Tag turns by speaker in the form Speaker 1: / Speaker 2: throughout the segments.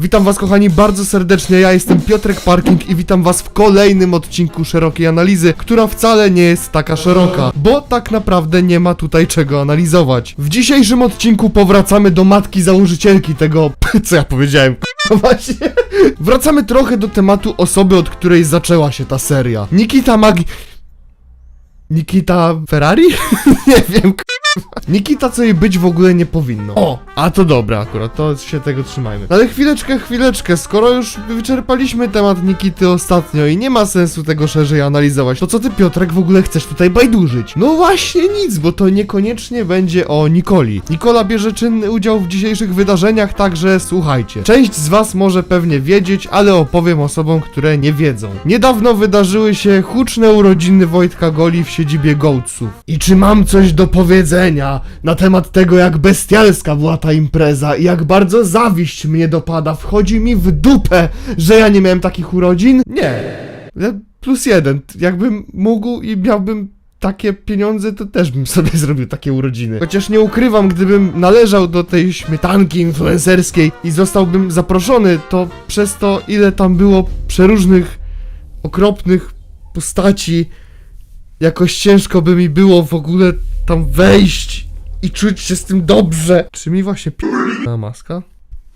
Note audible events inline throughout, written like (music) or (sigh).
Speaker 1: Witam was kochani bardzo serdecznie, ja jestem Piotrek Parking i witam was w kolejnym odcinku szerokiej analizy, która wcale nie jest taka szeroka, bo tak naprawdę nie ma tutaj czego analizować. W dzisiejszym odcinku powracamy do matki założycielki tego, co ja powiedziałem, (laughs) właśnie. Wracamy trochę do tematu osoby, od której zaczęła się ta seria. Nikita Magi... Nikita Ferrari? (laughs) nie wiem, (laughs) Nikita, co jej być w ogóle nie powinno. O, a to dobra akurat, to się tego trzymajmy. Ale chwileczkę, chwileczkę, skoro już wyczerpaliśmy temat Nikity ostatnio i nie ma sensu tego szerzej analizować, to co ty Piotrek w ogóle chcesz tutaj bajdurzyć? No właśnie nic, bo to niekoniecznie będzie o Nikoli. Nikola bierze czynny udział w dzisiejszych wydarzeniach, także słuchajcie. Część z was może pewnie wiedzieć, ale opowiem osobom, które nie wiedzą. Niedawno wydarzyły się huczne urodziny Wojtka Goli w siedzibie Gołców. I czy mam coś do powiedzenia na temat tego, jak bestialska była ta impreza i jak bardzo zawiść mnie dopada, wchodzi mi w dupę, że ja nie miałem takich urodzin? Nie. Plus jeden. Jakbym mógł i miałbym takie pieniądze, to też bym sobie (laughs) zrobił takie urodziny. Chociaż nie ukrywam, gdybym należał do tej śmietanki influencerskiej i zostałbym zaproszony, to przez to, ile tam było przeróżnych, okropnych postaci, jakoś ciężko by mi było w ogóle tam wejść i czuć się z tym dobrze. Czy mi właśnie p***na maska?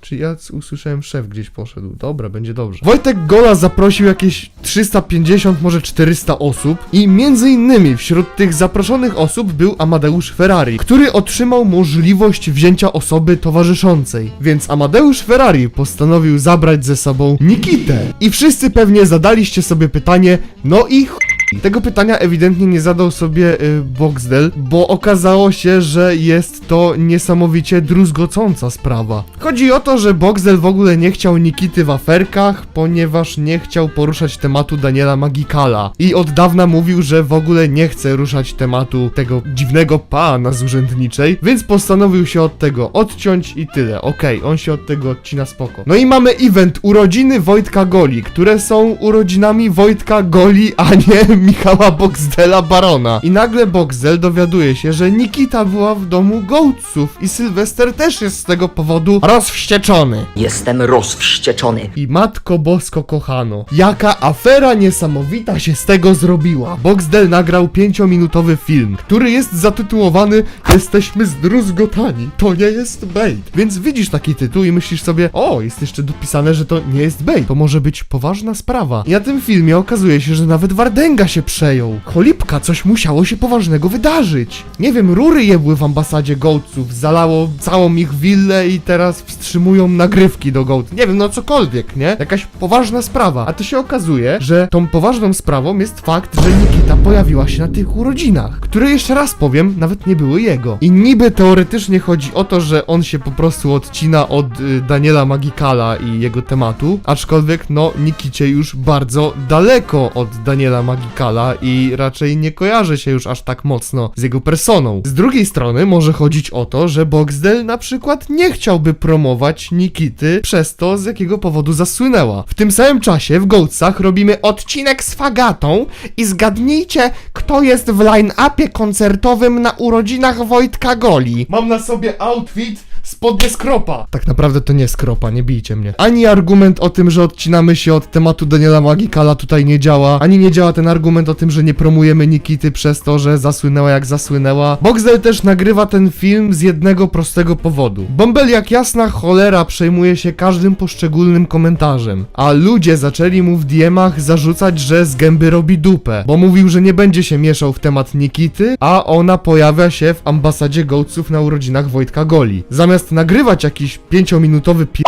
Speaker 1: Czy ja usłyszałem szef gdzieś poszedł? Dobra, będzie dobrze. Wojtek Gola zaprosił jakieś 350, może 400 osób i między innymi wśród tych zaproszonych osób był Amadeusz Ferrari, który otrzymał możliwość wzięcia osoby towarzyszącej. Więc Amadeusz Ferrari postanowił zabrać ze sobą Nikitę. I wszyscy pewnie zadaliście sobie pytanie, no i ch... Tego pytania ewidentnie nie zadał sobie y, Boxdel, bo okazało się, że jest to niesamowicie druzgocąca sprawa. Chodzi o to, że Boxdel w ogóle nie chciał Nikity w aferkach, ponieważ nie chciał poruszać tematu Daniela Magikala. I od dawna mówił, że w ogóle nie chce ruszać tematu tego dziwnego pana z urzędniczej, więc postanowił się od tego odciąć i tyle. Okej, on się od tego odcina spoko. No i mamy event urodziny Wojtka Goli, które są urodzinami Wojtka Goli, a nie Michała Boxdela Barona. I nagle Boxdel dowiaduje się, że Nikita była w domu Gołców i Sylwester też jest z tego powodu rozwścieczony.
Speaker 2: Jestem rozwścieczony.
Speaker 1: I matko bosko kochano, jaka afera niesamowita się z tego zrobiła. Boxdel nagrał pięciominutowy film, który jest zatytułowany Jesteśmy zdruzgotani, to nie jest bait. Więc widzisz taki tytuł i myślisz sobie, o, jest jeszcze dopisane, że to nie jest bait. To może być poważna sprawa. I na tym filmie okazuje się, że nawet Wardęga się przejął. Cholipka, coś musiało się poważnego wydarzyć. Nie wiem, rury jebły w ambasadzie Gołców, zalało całą ich willę i teraz wstrzymują nagrywki do Gołd. Nie wiem, no cokolwiek, nie? Jakaś poważna sprawa. A to się okazuje, że tą poważną sprawą jest fakt, że Nikita pojawiła się na tych urodzinach, które jeszcze raz powiem, nawet nie były jego. I niby teoretycznie chodzi o to, że on się po prostu odcina od y, Daniela Magikala i jego tematu, aczkolwiek no Nikicie już bardzo daleko od Daniela Magikala i raczej nie kojarzy się już aż tak mocno z jego personą. Z drugiej strony może chodzić o to, że Boxdel na przykład nie chciałby promować Nikity przez to, z jakiego powodu zasłynęła. W tym samym czasie w Gołcach robimy odcinek z Fagatą i zgadnijcie, kto jest w line-upie koncertowym na urodzinach Wojtka Goli. Mam na sobie outfit spodnie skropa. Tak naprawdę to nie skropa, nie bijcie mnie. Ani argument o tym, że odcinamy się od tematu Daniela Magikala tutaj nie działa, ani nie działa ten argument o tym, że nie promujemy Nikity przez to, że zasłynęła jak zasłynęła. Boxdel też nagrywa ten film z jednego prostego powodu. Bąbel jak jasna cholera przejmuje się każdym poszczególnym komentarzem, a ludzie zaczęli mu w DM-ach zarzucać, że z gęby robi dupę, bo mówił, że nie będzie się mieszał w temat Nikity, a ona pojawia się w ambasadzie Gołców na urodzinach Wojtka Goli. Zamiast nagrywać jakiś pięciominutowy pi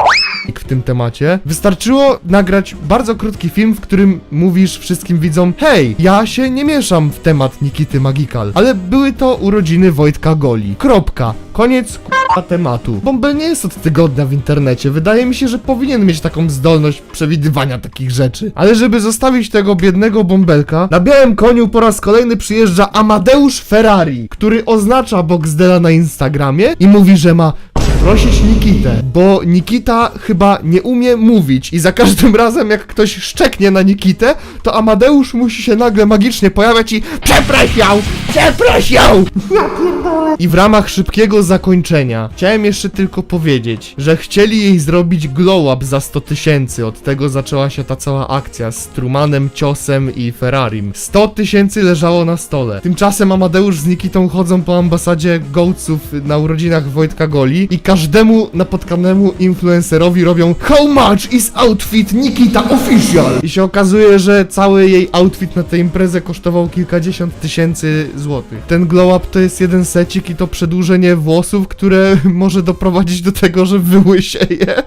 Speaker 1: w tym temacie, wystarczyło nagrać bardzo krótki film, w którym mówisz wszystkim widzom Hej, ja się nie mieszam w temat Nikity Magikal, ale były to urodziny Wojtka Goli. Kropka. Koniec k***a tematu. Bąbel nie jest od tygodnia w internecie. Wydaje mi się, że powinien mieć taką zdolność przewidywania takich rzeczy. Ale żeby zostawić tego biednego bąbelka, na białym koniu po raz kolejny przyjeżdża Amadeusz Ferrari, który oznacza Boxdela na Instagramie i mówi, że ma prosić Nikitę, bo Nikita chyba nie umie mówić i za każdym (laughs) razem jak ktoś szczeknie na Nikitę, to Amadeusz musi się nagle magicznie pojawiać i przepraszał, przepraszał! I w ramach szybkiego zakończenia chciałem jeszcze tylko powiedzieć, że chcieli jej zrobić glow up za 100 tysięcy. Od tego zaczęła się ta cała akcja z Trumanem, Ciosem i Ferrarim. 100 tysięcy leżało na stole. Tymczasem Amadeusz z Nikitą chodzą po ambasadzie Gołców na urodzinach Wojtka Goli i każdemu napotkanemu influencerowi robią How much is outfit Nikita official? I się okazuje, że cały jej outfit na tę imprezę kosztował kilkadziesiąt tysięcy złotych. Ten glow up to jest jeden secik i to przedłużenie włosów, które (laughs) może doprowadzić do tego, że wyłysieje.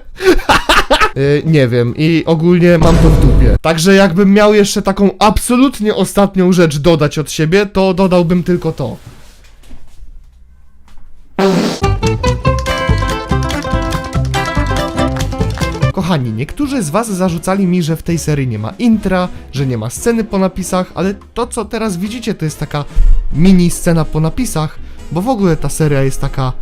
Speaker 1: Yy, (laughs) nie wiem i ogólnie mam to w dupie. Także jakbym miał jeszcze taką absolutnie ostatnią rzecz dodać od siebie, to dodałbym tylko to. Kochani, niektórzy z was zarzucali mi, że w tej serii nie ma intra, że nie ma sceny po napisach, ale to co teraz widzicie to jest taka mini scena po napisach, bo w ogóle ta seria jest taka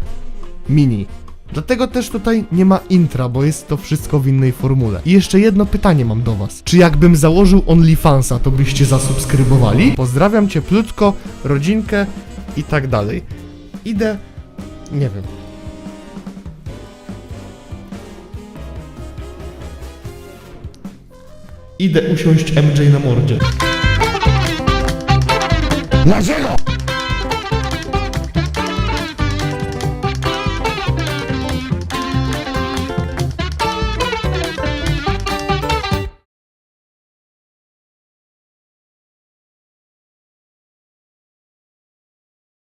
Speaker 1: mini. Dlatego też tutaj nie ma intra, bo jest to wszystko w innej formule. I jeszcze jedno pytanie mam do was. Czy jakbym założył OnlyFansa, to byście zasubskrybowali? Pozdrawiam cieplutko, rodzinkę i tak dalej. Idę... nie wiem. Idę usiąść MJ na mordzie.
Speaker 3: Dlaczego?